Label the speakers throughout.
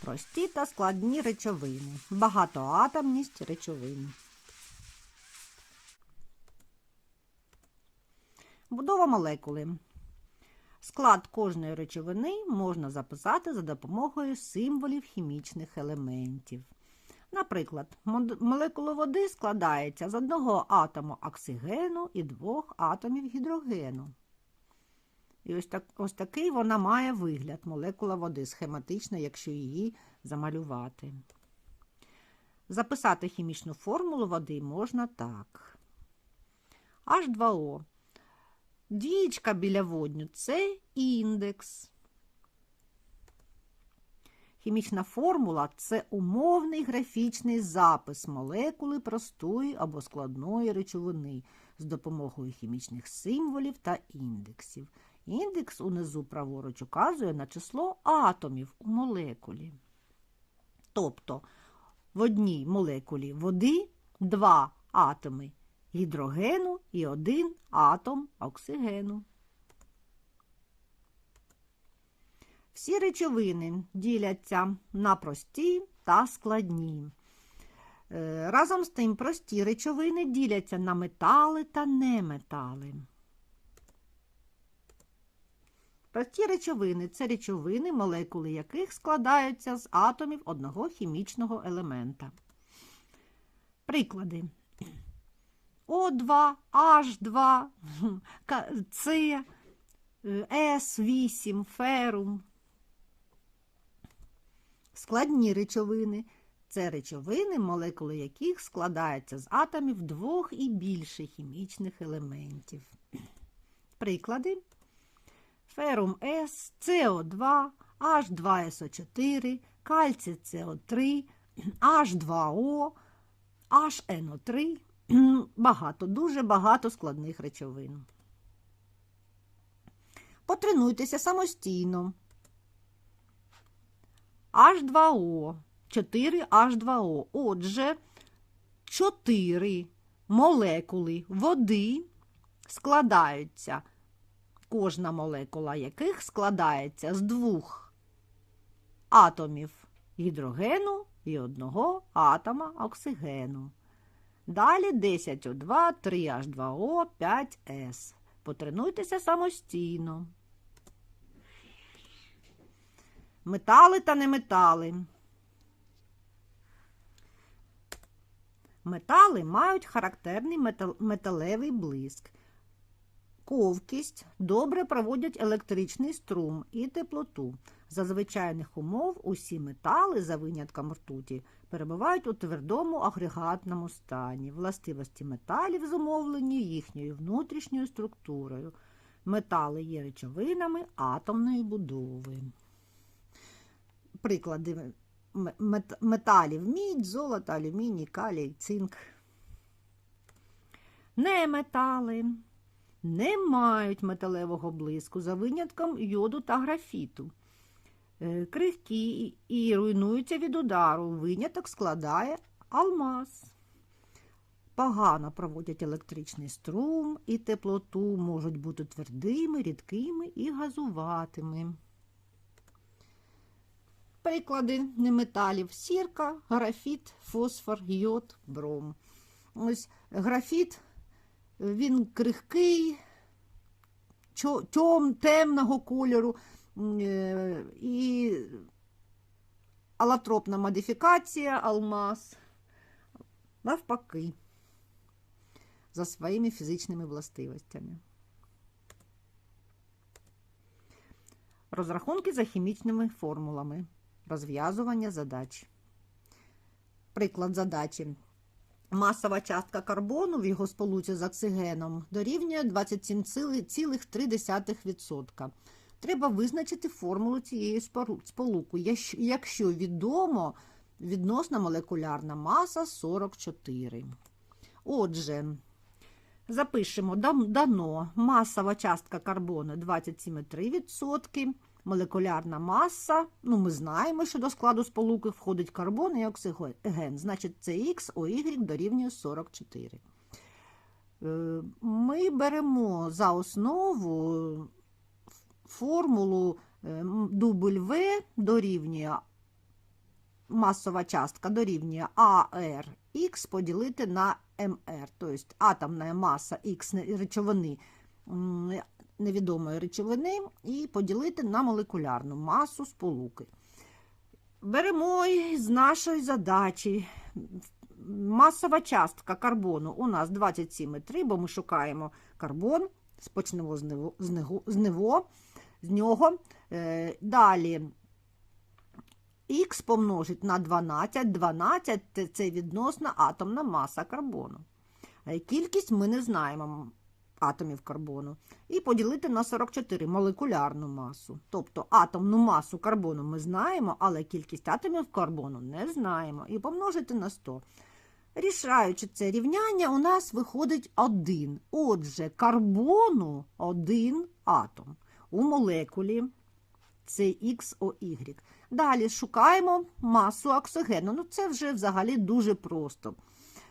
Speaker 1: Прості та складні речовини. Багатоатомність речовин. Будова молекули. Склад кожної речовини можна записати за допомогою символів хімічних елементів. Наприклад, молекула води складається з одного атому оксигену і двох атомів гідрогену. І ось, так, ось такий вона має вигляд молекула води, схематично, якщо її замалювати. Записати хімічну формулу води можна так. H2O. Дієчка біля водню це індекс. Хімічна формула це умовний графічний запис молекули простої або складної речовини з допомогою хімічних символів та індексів. Індекс унизу праворуч указує на число атомів у молекулі. Тобто в одній молекулі води два атоми гідрогену і один атом оксигену. Всі речовини діляться на прості та складні. Е, Разом з тим прості речовини діляться на метали та неметали. Прості речовини це речовини, молекули яких складаються з атомів одного хімічного елемента. Приклади. О2, H2, С, С8, ферум. Складні речовини це речовини, молекули яких складаються з атомів двох і більше хімічних елементів. Приклади. Ферум С, СО2, H2SO4, кальцій СО3, H2O, HNO3. Багато, дуже багато складних речовин. Потренуйтеся самостійно. H2O, 4 H2O. Отже, 4 молекули води складаються, кожна молекула яких складається з двох атомів гідрогену і одного атома оксигену. Далі 10О2, 3H2O, 5С. Потренуйтеся самостійно. Метали та неметали. Метали мають характерний метал- металевий блиск. Ковкість добре проводять електричний струм і теплоту. За звичайних умов усі метали, за винятком ртуті, перебувають у твердому агрегатному стані. Властивості металів зумовлені їхньою внутрішньою структурою. Метали є речовинами атомної будови. Приклади мет- металів мідь, золото, алюміній, калій, цинк. Неметали не мають металевого блиску за винятком йоду та графіту. Е, Крихкі і- руйнуються від удару. Виняток складає алмаз. Погано проводять електричний струм і теплоту, можуть бути твердими, рідкими і газуватими. Приклади неметалів сірка, графіт, фосфор, йод, бром. Ось графіт він крихкий, тьом, темного кольору е, і алотропна модифікація, алмаз. Навпаки, за своїми фізичними властивостями. Розрахунки за хімічними формулами. Розв'язування задач. Приклад задачі. Масова частка карбону в його сполуці з оксигеном дорівнює 27,3%. Треба визначити формулу цієї сполуки, якщо відомо відносна молекулярна маса 44. Отже, запишемо дано масова частка карбону 27,3%. Молекулярна маса, ну ми знаємо, що до складу сполуки входить карбон і оксиген, значить це Х, ОY дорівнює 44. Е, Ми беремо за основу формулу е, W дорівнює масова частка дорівнює ARX поділити на МР. Тобто атомна маса Х речовини невідомої речовини і поділити на молекулярну масу сполуки. Беремо з нашої задачі. Масова частка карбону у нас 27,3, бо ми шукаємо карбон. Спочнемо з него, з нього. Е, далі х помножить на 12. 12 – це- це відносна атомна маса карбону. Е, Кількість ми не знаємо атомів карбону. І поділити на 44 молекулярну масу. Тобто атомну масу карбону ми знаємо, але кількість атомів карбону не знаємо. І помножити на 100. Рішаючи це рівняння, у нас виходить один. Отже, карбону один атом. У молекулі це XOY. Далі шукаємо масу оксигену. Ну, це вже взагалі дуже просто.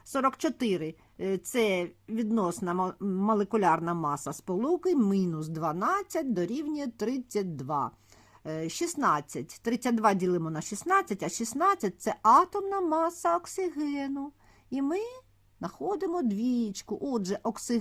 Speaker 1: 44 е, це відносна молекулярна маса сполуки, мінус 12 дорівнює 32. Е, 16. 32 ділимо на 16, а 16 це атомна маса оксигену. І ми знаходимо двічку. Отже, оксиген